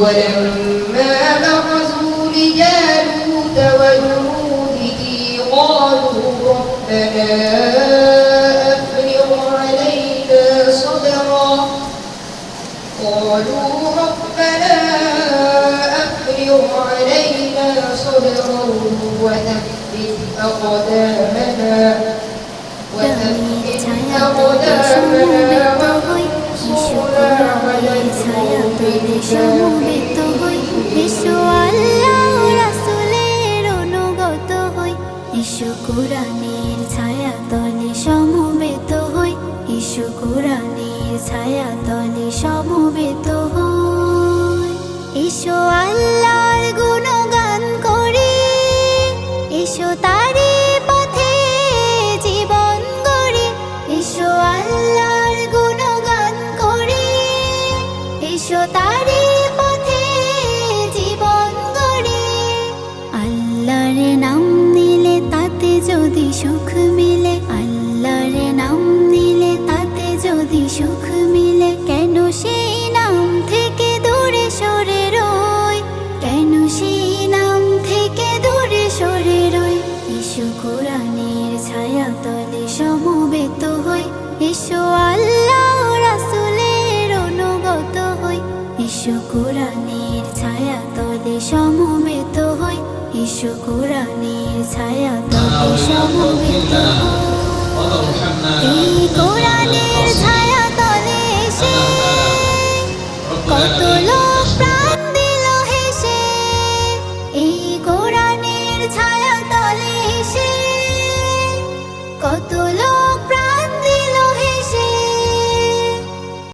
ولما برزوا لجالوت وجنوده قالوا ربنا أفرغ علينا صبرا. قالوا ربنا أفرغ علينا صبرا وثبت أقدامنا. وثبت أقدامنا. শোনো বেত হই এসো আল্লাহ রাসুলের অনুগত হই ঈশ্ব কোরআনের ছায়া তলে সমবেত হই। এসো কোরআনের ছায়া তলে সমবেত হই। এসো জীবন নাম নিলে তাতে যদি সুখ মিলে নাম নিলে তাতে যদি সুখ মিলে, কেন নাম থেকে সরে কেন নাম থেকে সরে ছায়া তলে সমবেত এসো কোরআনের ছায়া তলে সমবেত হই এসো কোরআনের ছায়া তলে সমবেত হই